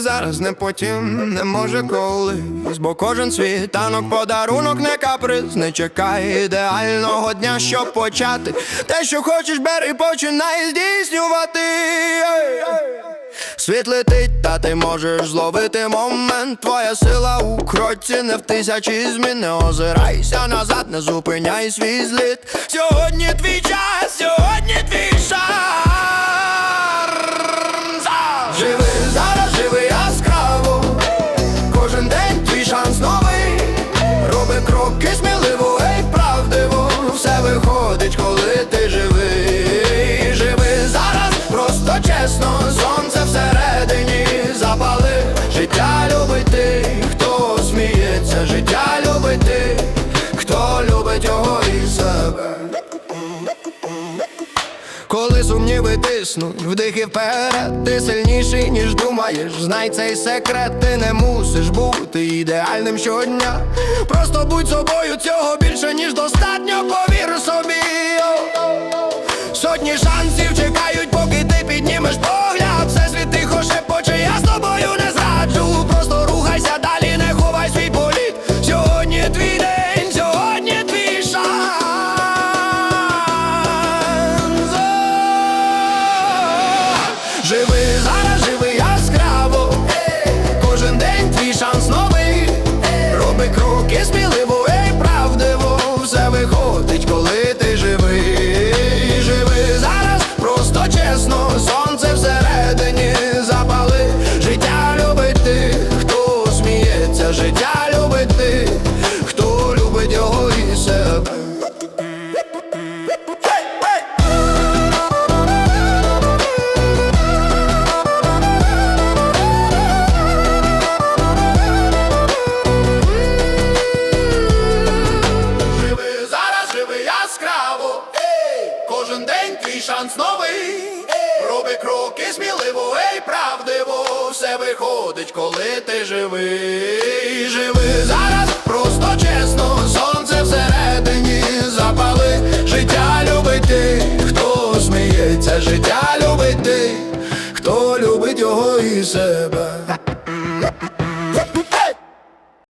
зараз, не потім, не може колись, бо кожен світанок подарунок, не каприз, не чекай ідеального дня, щоб почати. Те, що хочеш, бери, починай здійснювати. Світ летить, та ти можеш зловити момент. Твоя сила у кроці, не в тисячі змін. Не озирайся назад, не зупиняй свій зліт. Сьогодні твій час, виходить, Коли сумніви тиснуть, вдих і вперед, ти сильніший, ніж думаєш. Знай цей секрет, ти не мусиш бути ідеальним щодня. Просто будь собою, цього більше, ніж достатньо, повір собі. Живи Який шанс новий, роби кроки сміливо, ей, правдиво, все виходить, коли ти живий, живи зараз, просто чесно, сонце всередині запали, життя любить ти, хто сміється, життя любить ти, хто любить його і себе.